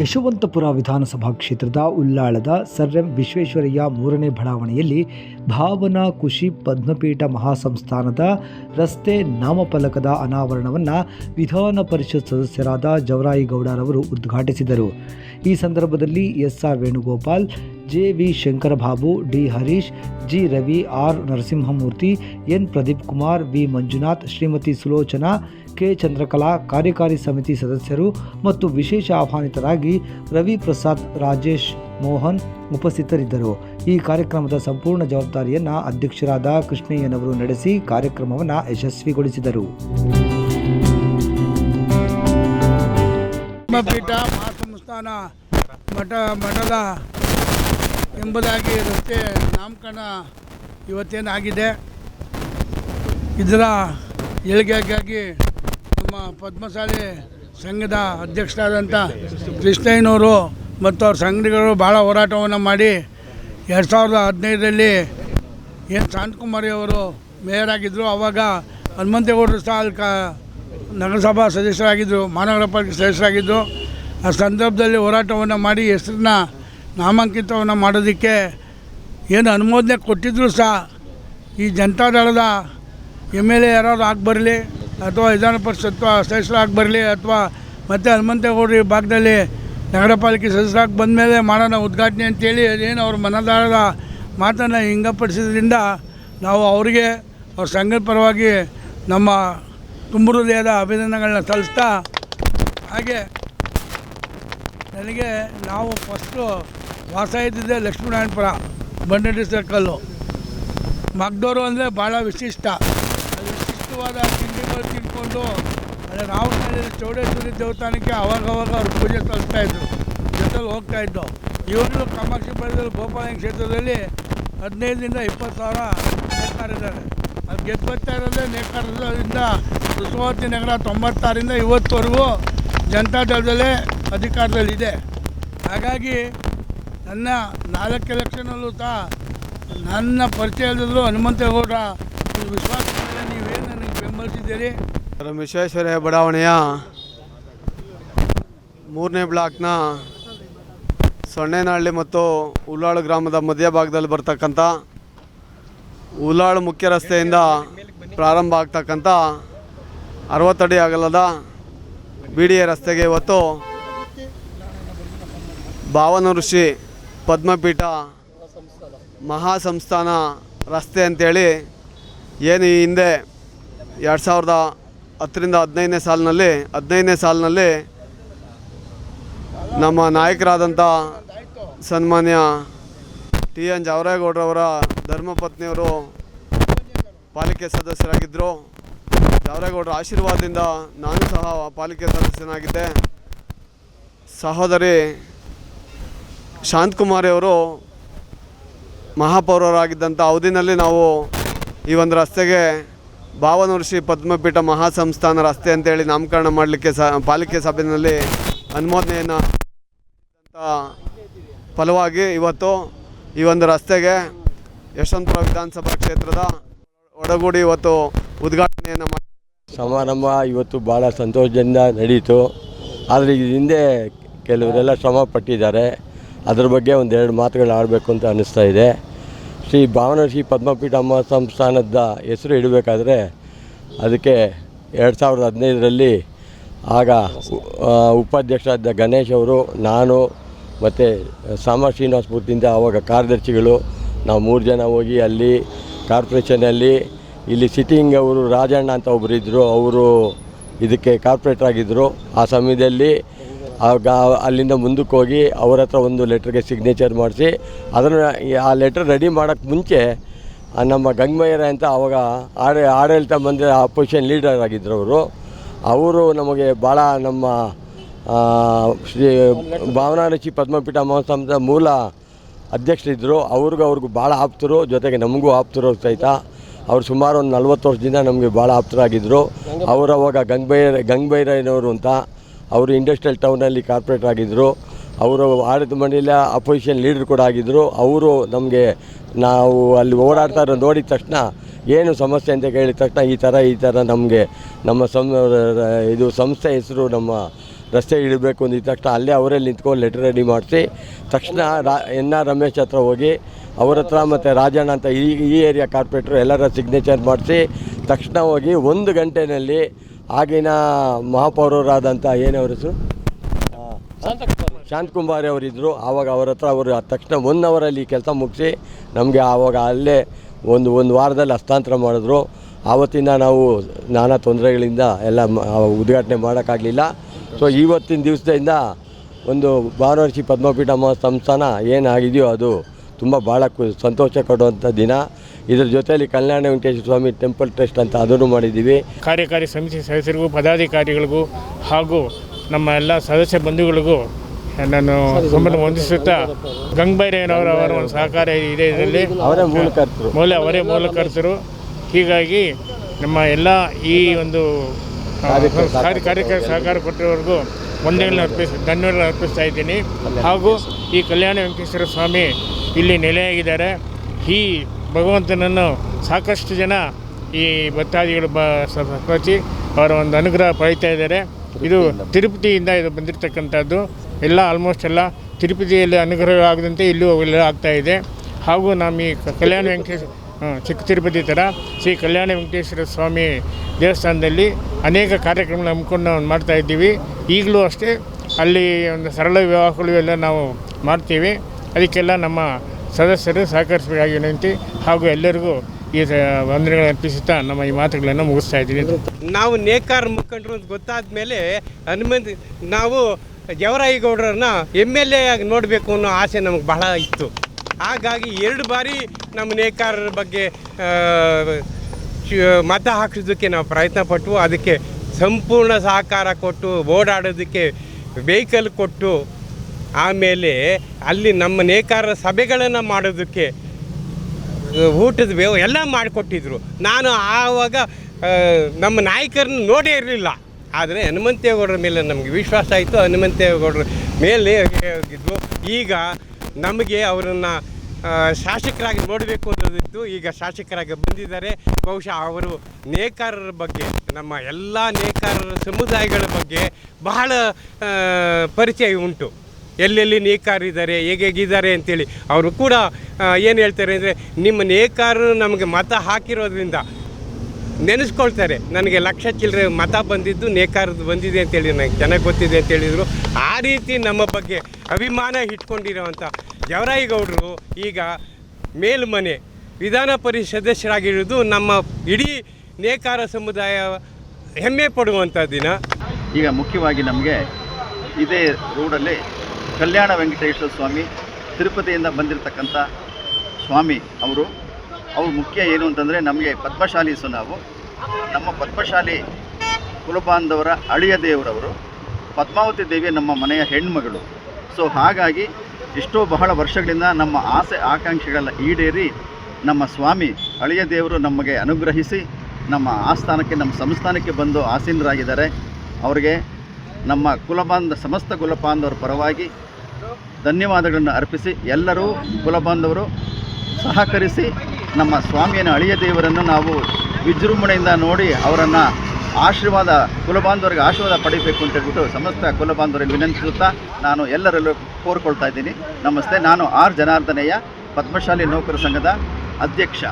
ಯಶವಂತಪುರ ವಿಧಾನಸಭಾ ಕ್ಷೇತ್ರದ ಉಲ್ಲಾಳದ sir M Visvesvaraya ಮೂರನೇ ಬಡಾವಣೆಯಲ್ಲಿ ಭಾವನಾ ಖುಷಿ ಪದ್ಮಪೀಠ ಮಹಾಸಂಸ್ಥಾನದ ರಸ್ತೆ ನಾಮಫಲಕದ ಅನಾವರಣವನ್ನು ವಿಧಾನ ಪರಿಷತ್ ಸದಸ್ಯರಾದ ಜವರಾಯಿಗೌಡರವರು ಉದ್ಘಾಟಿಸಿದರು. ಈ ಸಂದರ್ಭದಲ್ಲಿ S R Venugopal, J V Shankarbabu, D Harish, G Ravi, R Narasimhamurthy, N Pradeep Kumar V Manjunath, Shrimati Sulochana K Chandrakala ಕಾರ್ಯಕಾರಿ ಸಮಿತಿ ಸದಸ್ಯರು ಮತ್ತು ವಿಶೇಷ ಆಹ್ವಾನಿತರಾಗಿ ರವಿ ಪ್ರಸಾದ್, ರಾಜೇಶ್ ಮೋಹನ್ ಉಪಸ್ಥಿತರಿದ್ದರು. ಈ ಕಾರ್ಯಕ್ರಮದ ಸಂಪೂರ್ಣ ಜವಾಬ್ದಾರಿಯನ್ನು ಅಧ್ಯಕ್ಷರಾದ ಕೃಷ್ಣಯ್ಯನವರು ನಡೆಸಿ ಕಾರ್ಯಕ್ರಮವನ್ನು ಯಶಸ್ವಿಗೊಳಿಸಿದರು. ಮಠ ಮಠದ ಎಂಬುದಾಗಿ ರಸ್ತೆ ನಾಮಕರಣ ಇವತ್ತೇನಾಗಿದೆ? ಇದರ ಏಳಿಗೆಗಾಗಿ ನಮ್ಮ ಪದ್ಮಶಾಲಿ ಸಂಘದ ಅಧ್ಯಕ್ಷರಾದಂಥ ಕೃಷ್ಣಯ್ಯನವರು ಮತ್ತು ಅವ್ರ ಸಂಘಟನೆಗಳು ಭಾಳ ಹೋರಾಟವನ್ನು ಮಾಡಿ ಎರಡು ಸಾವಿರದ ಹದಿನೈದರಲ್ಲಿ ಏನು ಶಾಂತಕುಮಾರಿ ಅವರು ಮೇಯರ್ ಆಗಿದ್ದರು ಆವಾಗ ಹನುಮಂತೇಗೌಡರು ಸಹ ಅಲ್ಲಿ ಕ ನಗರಸಭಾ ಸದಸ್ಯರಾಗಿದ್ದರು ಮಹಾನಗರ ಪಾಲಿಕೆ ಸದಸ್ಯರಾಗಿದ್ದರು ಆ ಸಂದರ್ಭದಲ್ಲಿ ಹೋರಾಟವನ್ನು ಮಾಡಿ ಹೆಸರನ್ನ ನಾಮಾಂಕಿತವನ್ನು ಮಾಡೋದಕ್ಕೆ ಏನು ಅನುಮೋದನೆ ಕೊಟ್ಟಿದ್ದರೂ ಸಹ ಈ ಜನತಾದಳದ ಎಂ ಎಲ್ ಎ ಯಾರಾದ್ರು ಆಗಿ ಬರಲಿ ಅಥವಾ ವಿಧಾನ ಪರಿಷತ್ ಸದಸ್ಯರಾಗಿ ಬರಲಿ ಅಥವಾ ಮತ್ತೆ ಹನುಮಂತೇಗೌಡ್ರಿ ಭಾಗದಲ್ಲಿ ನಗರ ಪಾಲಿಕೆ ಸದಸ್ಯರಾಗಿ ಬಂದಮೇಲೆ ಮಾಡೋಣ ಉದ್ಘಾಟನೆ ಅಂತೇಳಿ ಅದೇನು ಅವ್ರ ಮನದಾಳದ ಮಾತನ್ನು ಹಿಂಗಪಡಿಸಿದ್ರಿಂದ ನಾವು ಅವರಿಗೆ ಅವ್ರ ಸಂಘದ ಪರವಾಗಿ ನಮ್ಮ ತುಂಬ ಹೃದಯದ ಅಭಿನಂದನೆಗಳನ್ನ ಸಲ್ಲಿಸ್ತಾ ಹಾಗೆ ನನಗೆ ನಾವು ಫಸ್ಟು ವಾಸ ಇದ್ದಿದ್ದೆ ಲಕ್ಷ್ಮೀನಾರಾಯಣಪುರ ಬಂಡಡಿ ಸರ್ಕಲ್ಲು. ಮಗ್ದೋರು ಅಂದರೆ ಭಾಳ ವಿಶಿಷ್ಟ. ವಿಶಿಷ್ಟವಾದ ತಿಂಡಿಗಳು ತಿನ್ಕೊಂಡು ಅಲ್ಲಿ ರಾವಣಹಳ್ಳಿ ಚೌಡೇಶ್ವರಿ ದೇವಸ್ಥಾನಕ್ಕೆ ಅವಾಗವಾಗ ಅವಾಗ ಅವ್ರು ಪೂಜೆ ಸಲ್ಲಿಸ್ತಾಯಿದ್ರು ಜೊತೆಲಿ ಹೋಗ್ತಾ ಇದ್ದು. ಇವನು ಕಾಮಾಕ್ಷಿ ಬೆಳೆದಲ್ಲಿ ಗೋಪಾಲನ ಕ್ಷೇತ್ರದಲ್ಲಿ ಹದಿನೈದರಿಂದ ಇಪ್ಪತ್ತು ಸಾವಿರ ನೇಕಾರಿದ್ದಾರೆ ಅದು ಗೆದ್ದು ಬರ್ತಾ ಇರೋದೇ ನೇಕಾರದಿಂದ ಋತುವರ್ತಿ ನಗರ ತೊಂಬತ್ತಾರರಿಂದ ಇವತ್ತುವರೆಗೂ ಜನತಾ ದಳದಲ್ಲೇ ಅಧಿಕಾರದಲ್ಲಿದೆ. ಹಾಗಾಗಿ ನನ್ನ ನಾಲ್ಕು ಎಲೆಕ್ಷನಲ್ಲೂ ಸಹ ನನ್ನ ಪರಿಚಯದಲ್ಲೂ ಹನುಮಂತೇಗೌಡ ಒಂದು ವಿಶ್ವಾಸದ ಮೇಲೆ ನೀವೇನು ನನಗೆ ವಿಶ್ವೇಶ್ವರಯ್ಯ ಬಡಾವಣೆಯ ಮೂರನೇ ಬ್ಲಾಕ್ನ ಸೊಣ್ಣೇನಹಳ್ಳಿ ಮತ್ತು ಉಲ್ಲಾಳು ಗ್ರಾಮದ ಮಧ್ಯಭಾಗದಲ್ಲಿ ಬರ್ತಕ್ಕಂಥ ಉಲ್ಲಾಳು ಮುಖ್ಯ ರಸ್ತೆಯಿಂದ ಪ್ರಾರಂಭ ಆಗ್ತಕ್ಕಂಥ ಅರವತ್ತಡಿ ಅಗಲದ ಬಿ ಡಿ ಎ ರಸ್ತೆಗೆ ಇವತ್ತು ಭಾವನ ಋಷಿ ಪದ್ಮಪೀಠ ಮಹಾಸಂಸ್ಥಾನ ರಸ್ತೆ ಅಂತೇಳಿ ಏನು ಈ ಹಿಂದೆ ಎರಡು ಸಾವಿರದ ಹತ್ತರಿಂದ ಹದಿನೈದನೇ ಸಾಲಿನಲ್ಲಿ ಹದಿನೈದನೇ ಸಾಲಿನಲ್ಲಿ ನಮ್ಮ ನಾಯಕರಾದಂಥ ಸನ್ಮಾನ್ಯ ಟಿ. ಎನ್. ಜಾವರೇಗೌಡರವರ ಧರ್ಮಪತ್ನಿಯವರು ಪಾಲಿಕೆ ಸದಸ್ಯರಾಗಿದ್ದರು ಜಾವರೇಗೌಡರ ಆಶೀರ್ವಾದದಿಂದ ನಾನು ಸಹ ಪಾಲಿಕೆ ಸದಸ್ಯನಾಗಿದ್ದೆ. ಸಹೋದರಿ ಶಾಂತಕುಮಾರಿಯವರು ಮಹಾಪೌರರಾಗಿದ್ದಂಥ ಅವಧಿನಲ್ಲಿ ನಾವು ಈ ಒಂದು ರಸ್ತೆಗೆ ಭಾವನಋಷಿ ಪದ್ಮಪೀಠ ಮಹಾಸಂಸ್ಥಾನ ರಸ್ತೆ ಅಂತೇಳಿ ನಾಮಕರಣ ಮಾಡಲಿಕ್ಕೆ ಸ, ಪಾಲಿಕೆ ಸಭೆಯಲ್ಲಿ ಅನುಮೋದನೆಯನ್ನು ಫಲವಾಗಿ ಇವತ್ತು ಈ ಒಂದು ರಸ್ತೆಗೆ ಯಶವಂತಪುರ ವಿಧಾನಸಭಾ ಕ್ಷೇತ್ರದ ಒಡಗೂಡಿ ಇವತ್ತು ಉದ್ಘಾಟನೆಯನ್ನು ಮಾಡಿ ಸಮಾರಂಭ ಇವತ್ತು ಭಾಳ ಸಂತೋಷದಿಂದ ನಡೀತು. ಆದರೆ ಈ ಹಿಂದೆ ಕೆಲವರೆಲ್ಲ ಶ್ರಮ ಪಟ್ಟಿದ್ದಾರೆ ಅದ್ರ ಬಗ್ಗೆ ಒಂದೆರಡು ಮಾತುಗಳು ಆಡಬೇಕು ಅಂತ ಅನ್ನಿಸ್ತಾ ಇದೆ. ಶ್ರೀ ಭಾವನಶ್ರೀ ಪದ್ಮಪೀಠ ಅಮ್ಮ ಸಂಸ್ಥಾನದ ಹೆಸರು ಇಡಬೇಕಾದ್ರೆ ಅದಕ್ಕೆ ಎರಡು ಸಾವಿರದ ಹದಿನೈದರಲ್ಲಿ ಆಗ ಉಪಾಧ್ಯಕ್ಷರಾದ ಗಣೇಶ್ ಅವರು, ನಾನು ಮತ್ತು ಸಾಮ ಶ್ರೀನಿವಾಸ ಮೂರ್ತಿಯಿಂದ ಆವಾಗ ಕಾರ್ಯದರ್ಶಿಗಳು, ನಾವು ಮೂರು ಜನ ಹೋಗಿ ಅಲ್ಲಿ ಕಾರ್ಪೊರೇಷನಲ್ಲಿ, ಇಲ್ಲಿ ಸಿಟ್ಟಿಂಗ್ ಅವರು ರಾಜಣ್ಣ ಅಂತ ಒಬ್ಬರು ಇದ್ದರು ಅವರು ಇದಕ್ಕೆ ಕಾರ್ಪೊರೇಟರ್ ಆಗಿದ್ದರು ಆ ಸಮಯದಲ್ಲಿ ಆಗ ಅಲ್ಲಿಂದ ಮುಂದಕ್ಕೆ ಹೋಗಿ ಅವ್ರ ಹತ್ರ ಒಂದು ಲೆಟ್ರಿಗೆ ಸಿಗ್ನೇಚರ್ ಮಾಡಿಸಿ ಅದನ್ನು ಆ ಲೆಟ್ರ್ ರೆಡಿ ಮಾಡೋಕ್ಕೆ ಮುಂಚೆ ನಮ್ಮ ಗಂಗಮಯ್ಯರ ಅಂತ ಅವಾಗ ಆಡ ಆಡಳಿತ ಮಂದಿರ ಅಪೋಸಿಷನ್ ಲೀಡರ್ ಆಗಿದ್ದರು ಅವರು. ಅವರು ನಮಗೆ ಭಾಳ ನಮ್ಮ ಶ್ರೀ ಶ್ರೀ ಭಾವನಾರಚಿ ಪದ್ಮಪೀಠ ಮಹೋತ್ಸವದ ಮೂಲ ಅಧ್ಯಕ್ಷರಿದ್ದರು ಅವ್ರಿಗೂ ಅವ್ರಿಗೂ ಭಾಳ ಆಪ್ತರು ಜೊತೆಗೆ ನಮಗೂ ಆಪ್ತರು ಸಹಿತ. ಅವರು ಸುಮಾರು ಒಂದು ನಲ್ವತ್ತು ವರ್ಷದಿಂದ ನಮಗೆ ಭಾಳ ಆಪ್ತರಾಗಿದ್ದರು ಅವರು ಅವಾಗ ಗಂಗಬೈರ ಗಂಗಬೈರಯ್ಯನವರು ಅಂತ. ಅವರು ಇಂಡಸ್ಟ್ರಿಯಲ್ ಟೌನಲ್ಲಿ ಕಾರ್ಪೊರೇಟರ್ ಆಗಿದ್ದರು ಅವರು ಆಡಳಿತ ಮಂಡಳಿಯ ಅಪೋಸಿಷನ್ ಲೀಡರ್ ಕೂಡ ಆಗಿದ್ದರು ಅವರು ನಮಗೆ ನಾವು ಅಲ್ಲಿ ಓಡಾಡ್ತಾ ಇರೋ ನೋಡಿದ ತಕ್ಷಣ ಏನು ಸಮಸ್ಯೆ ಅಂತ ಕೇಳಿದ ತಕ್ಷಣ ಈ ಥರ ಈ ಥರ ನಮಗೆ ನಮ್ಮ ಸಂ, ಇದು ಸಂಸ್ಥೆ ಹೆಸರು ನಮ್ಮ ರಸ್ತೆ ಇಡಬೇಕು ಅಂದಿದ ತಕ್ಷಣ ಅಲ್ಲೇ ಅವರೇ ನಿಂತ್ಕೊಂಡು ಲೆಟರ್ ರೆಡಿ ಮಾಡಿಸಿ ತಕ್ಷಣ ರಾ ಎನ್ ಆರ್ ರಮೇಶ್ ಹತ್ರ ಹೋಗಿ ಅವ್ರ ಹತ್ರ ಮತ್ತು ರಾಜಣ್ಣ ಅಂತ ಈ ಈ ಏರಿಯಾ ಕಾರ್ಪೊರೇಟ್ರು ಎಲ್ಲರ ಸಿಗ್ನೇಚರ್ ಮಾಡಿಸಿ ತಕ್ಷಣ ಹೋಗಿ ಒಂದು ಗಂಟೆಯಲ್ಲಿ ಆಗಿನ ಮಹಾಪೌರರಾದಂಥ ಏನವ್ರ ಹೆಸರು? ಶಾಂತಕುಮಾರಿ ಅವರಿದ್ದರು ಆವಾಗ ಅವ್ರ ಹತ್ರ ಅವರು ತಕ್ಷಣ ಒನ್ ಅವರಲ್ಲಿ ಕೆಲಸ ಮುಗಿಸಿ ನಮಗೆ ಆವಾಗ ಅಲ್ಲೇ ಒಂದು ಒಂದು ವಾರದಲ್ಲಿ ಹಸ್ತಾಂತರ ಮಾಡಿದ್ರು. ಆವತ್ತಿನ ನಾವು ನಾನಾ ತೊಂದರೆಗಳಿಂದ ಎಲ್ಲ ಉದ್ಘಾಟನೆ ಮಾಡೋಕ್ಕಾಗಲಿಲ್ಲ. ಸೊ ಇವತ್ತಿನ ದಿವಸದಿಂದ ಒಂದು ಭಾನುವರ್ಷಿ ಪದ್ಮಪೀಠ ಸಂಸ್ಥಾನ ಏನಾಗಿದೆಯೋ ಅದು ತುಂಬ ಭಾಳ ಸಂತೋಷ ಕೊಡುವಂಥ ದಿನ. ಇದ್ರ ಜೊತೆಯಲ್ಲಿ ಕಲ್ಯಾಣ ವೆಂಕಟೇಶ್ವರ ಸ್ವಾಮಿ ಟೆಂಪಲ್ ಟ್ರಸ್ಟ್ ಅಂತ ಅದನ್ನು ಮಾಡಿದ್ದೀವಿ. ಕಾರ್ಯಕಾರಿ ಸಮಿತಿ ಸದಸ್ಯರಿಗೂ ಪದಾಧಿಕಾರಿಗಳಿಗೂ ಹಾಗೂ ನಮ್ಮ ಎಲ್ಲ ಸದಸ್ಯ ಬಂಧುಗಳಿಗೂ ನಾನು ಸಂಬಂಧ ಹೊಂದಿಸುತ್ತಾ ಗಂಗಬೈರೇನವರ ಅವರ ಒಂದು ಸಹಕಾರ ಇದೆ ಇದರಲ್ಲಿ. ಅವರೇ ಮೂಲಕರ್ತರು ಮೂಲ ಅವರೇ ಮೂಲಕರ್ತರು ಹೀಗಾಗಿ ನಮ್ಮ ಎಲ್ಲ ಈ ಒಂದು ಕಾರ್ಯಕಾರಿ ಸಹಕಾರ ಕೊಟ್ಟಿರೋರಿಗೂ ವಂದನೆಗಳನ್ನು ಅರ್ಪಿಸ ಧನ್ಯವಾದ ಅರ್ಪಿಸ್ತಾ ಇದ್ದೀನಿ. ಹಾಗೂ ಈ ಕಲ್ಯಾಣ ವೆಂಕಟೇಶ್ವರ ಸ್ವಾಮಿ ಇಲ್ಲಿ ನೆಲೆಯಾಗಿದ್ದಾರೆ. ಈ ಭಗವಂತನನ್ನು ಸಾಕಷ್ಟು ಜನ ಈ ಭಕ್ತಾದಿಗಳು ಬ ಅವರ ಒಂದು ಅನುಗ್ರಹ ಪಡೀತಾ ಇದ್ದಾರೆ. ಇದು ತಿರುಪತಿಯಿಂದ ಇದು ಬಂದಿರತಕ್ಕಂಥದ್ದು. ಎಲ್ಲ ಆಲ್ಮೋಸ್ಟ್ ಎಲ್ಲ ತಿರುಪತಿಯಲ್ಲಿ ಅನುಗ್ರಹ ಆಗದಂತೆ ಇಲ್ಲೂ ಎಲ್ಲ ಆಗ್ತಾ ಇದೆ. ಹಾಗೂ ನಮ್ಮ ಈ ಕಲ್ಯಾಣ ವೆಂಕಟೇಶ್ವರ ಆ, ಚಿಕ್ಕ ತಿರುಪತಿ ಥರ ಶ್ರೀ ಕಲ್ಯಾಣ ವೆಂಕಟೇಶ್ವರ ಸ್ವಾಮಿ ದೇವಸ್ಥಾನದಲ್ಲಿ ಅನೇಕ ಕಾರ್ಯಕ್ರಮಗಳು ಹಮ್ಮಿಕೊಂಡು ನಾವು ಮಾಡ್ತಾ ಇದ್ದೀವಿ. ಈಗಲೂ ಅಷ್ಟೇ ಅಲ್ಲಿ ಒಂದು ಸರಳ ವಿವಾಹಗಳು ಎಲ್ಲ ನಾವು ಮಾಡ್ತೀವಿ. ಅದಕ್ಕೆಲ್ಲ ನಮ್ಮ ಸದಸ್ಯರು ಸಹಕರಿಸಬೇಕಾಗಿ ವಿನಂತಿ ಹಾಗೂ ಎಲ್ಲರಿಗೂ ಈ ವಂದನೆಗಳನ್ನು ಅರ್ಪಿಸುತ್ತಾ ನಮ್ಮ ಈ ಮಾತುಗಳನ್ನು ಮುಗಿಸ್ತಾ ಇದ್ದೀನಿ. ನಾವು ನೇಕಾರ ಮುಖಂಡರು ಅಂತ ಗೊತ್ತಾದ ಮೇಲೆ ಹನುಮಂತ ನಾವು ಜವರಾಯಿಗೌಡರನ್ನ ಎಂ ಎಲ್ ಎ ಆಗಿ ನೋಡಬೇಕು ಅನ್ನೋ ಆಸೆ ನಮಗೆ ಬಹಳ ಇತ್ತು. ಹಾಗಾಗಿ ಎರಡು ಬಾರಿ ನಮ್ಮ ನೇಕಾರರ ಬಗ್ಗೆ ಮತ ಹಾಕಿಸೋದಕ್ಕೆ ನಾವು ಪ್ರಯತ್ನ ಪಟ್ಟು ಅದಕ್ಕೆ ಸಂಪೂರ್ಣ ಸಹಕಾರ ಕೊಟ್ಟು, ಓಡಾಡೋದಕ್ಕೆ ವೆಹಿಕಲ್ ಕೊಟ್ಟು ಆಮೇಲೆ ಅಲ್ಲಿ ನಮ್ಮ ನೇಕಾರರ ಸಭೆಗಳನ್ನು ಮಾಡೋದಕ್ಕೆ ಊಟದ ವ್ಯವ, ಎಲ್ಲ ಮಾಡಿಕೊಟ್ಟಿದ್ರು. ನಾನು ಆವಾಗ ನಮ್ಮ ನಾಯಕರನ್ನ ನೋಡೇ ಇರಲಿಲ್ಲ. ಆದರೆ ಹನುಮಂತೇಗೌಡರ ಮೇಲೆ ನಮಗೆ ವಿಶ್ವಾಸ ಆಯಿತು. ಹನುಮಂತೇಗೌಡರ ಮೇಲೆ ಇದ್ವು ಈಗ ನಮಗೆ ಅವರನ್ನು ಶಾಸಕರಾಗಿ ನೋಡಬೇಕು ಅನ್ನೋದಿತ್ತು. ಈಗ ಶಾಸಕರಾಗಿ ಬಂದಿದ್ದಾರೆ. ಬಹುಶಃ ಅವರು ನೇಕಾರರ ಬಗ್ಗೆ, ನಮ್ಮ ಎಲ್ಲ ನೇಕಾರರ ಸಮುದಾಯಗಳ ಬಗ್ಗೆ ಬಹಳ ಪರಿಚಯ ಉಂಟು. ಎಲ್ಲೆಲ್ಲಿ ನೇಕಾರಿದ್ದಾರೆ ಹೇಗೆ ಹೇಗಿದ್ದಾರೆ ಅಂತೇಳಿ ಅವರು ಕೂಡ ಏನು ಹೇಳ್ತಾರೆ ಅಂದರೆ ನಿಮ್ಮ ನೇಕಾರರು ನಮಗೆ ಮತ ಹಾಕಿರೋದ್ರಿಂದ ನೆನೆಸ್ಕೊಳ್ತಾರೆ. ನನಗೆ ಲಕ್ಷ ಚಿಲ್ಲರೆ ಮತ ಬಂದಿದ್ದು ನೇಕಾರದ್ದು ಬಂದಿದೆ ಅಂತೇಳಿ ನನಗೆ ಚೆನ್ನಾಗಿ ಗೊತ್ತಿದೆ ಅಂತ ಹೇಳಿದರು. ಆ ರೀತಿ ನಮ್ಮ ಬಗ್ಗೆ ಅಭಿಮಾನ ಇಟ್ಕೊಂಡಿರೋವಂಥ ಜವರಾಯಿಗೌಡರು ಈಗ ಮೇಲ್ಮನೆ ವಿಧಾನ ಪರಿಷತ್ ಸದಸ್ಯರಾಗಿರೋದು ನಮ್ಮ ಇಡೀ ನೇಕಾರ ಸಮುದಾಯ ಹೆಮ್ಮೆ ಪಡುವಂಥ ದಿನ. ಈಗ ಮುಖ್ಯವಾಗಿ ನಮಗೆ ಇದೇ ರೋಡಲ್ಲಿ ಕಲ್ಯಾಣ ವೆಂಕಟೇಶ್ವರ ಸ್ವಾಮಿ ತಿರುಪತಿಯಿಂದ ಬಂದಿರತಕ್ಕಂಥ ಸ್ವಾಮಿ ಅವರು. ಅವ್ರ ಮುಖ್ಯ ಏನು ಅಂತಂದರೆ ನಮಗೆ ಪದ್ಮಶಾಲೀಸು ನಾವು. ನಮ್ಮ ಪದ್ಮಶಾಲಿ ಕುಲಬಾಂಧವರ ಅಳಿಯ ದೇವರವರು. ಪದ್ಮಾವತಿ ದೇವಿ ನಮ್ಮ ಮನೆಯ ಹೆಣ್ಮಗಳು. ಸೊ ಹಾಗಾಗಿ ಎಷ್ಟೋ ಬಹಳ ವರ್ಷಗಳಿಂದ ನಮ್ಮ ಆಸೆ ಆಕಾಂಕ್ಷೆಗಳೆಲ್ಲ ಈಡೇರಿ ನಮ್ಮ ಸ್ವಾಮಿ ಅಳಿಯ ದೇವರು ನಮಗೆ ಅನುಗ್ರಹಿಸಿ ನಮ್ಮ ಆಸ್ಥಾನಕ್ಕೆ, ನಮ್ಮ ಸಂಸ್ಥಾನಕ್ಕೆ ಬಂದು ಆಸೀನರಾಗಿದ್ದಾರೆ. ಅವರಿಗೆ ನಮ್ಮ ಕುಲಬಾಂಧ, ಸಮಸ್ತ ಕುಲಬಾಂಧವರ ಪರವಾಗಿ ಧನ್ಯವಾದಗಳನ್ನು ಅರ್ಪಿಸಿ ಎಲ್ಲರೂ ಕುಲಬಾಂಧವರು ಸಹಕರಿಸಿ ನಮ್ಮ ಸ್ವಾಮಿಯನ್ನು ಅಳಿಯ ದೇವರನ್ನು ನಾವು ವಿಜೃಂಭಣೆಯಿಂದ ನೋಡಿ ಅವರನ್ನು ಆಶೀರ್ವಾದ, ಕುಲಬಾಂಧವರಿಗೆ ಆಶೀರ್ವಾದ ಪಡಿಬೇಕು ಅಂತ ಹೇಳ್ಬಿಟ್ಟು ಸಮಸ್ತ ಕುಲಬಾಂಧವರಿಗೆ ವಿನಂತಿಸುತ್ತಾ ನಾನು ಎಲ್ಲರಲ್ಲೂ ಕೋರ್ಕೊಳ್ತಾ ಇದ್ದೀನಿ. ನಮಸ್ತೆ, ನಾನು ಆರ್ ಜನಾರ್ದನಯ್ಯ, ಪದ್ಮಶಾಲಿ ನೌಕರ ಸಂಘದ ಅಧ್ಯಕ್ಷ.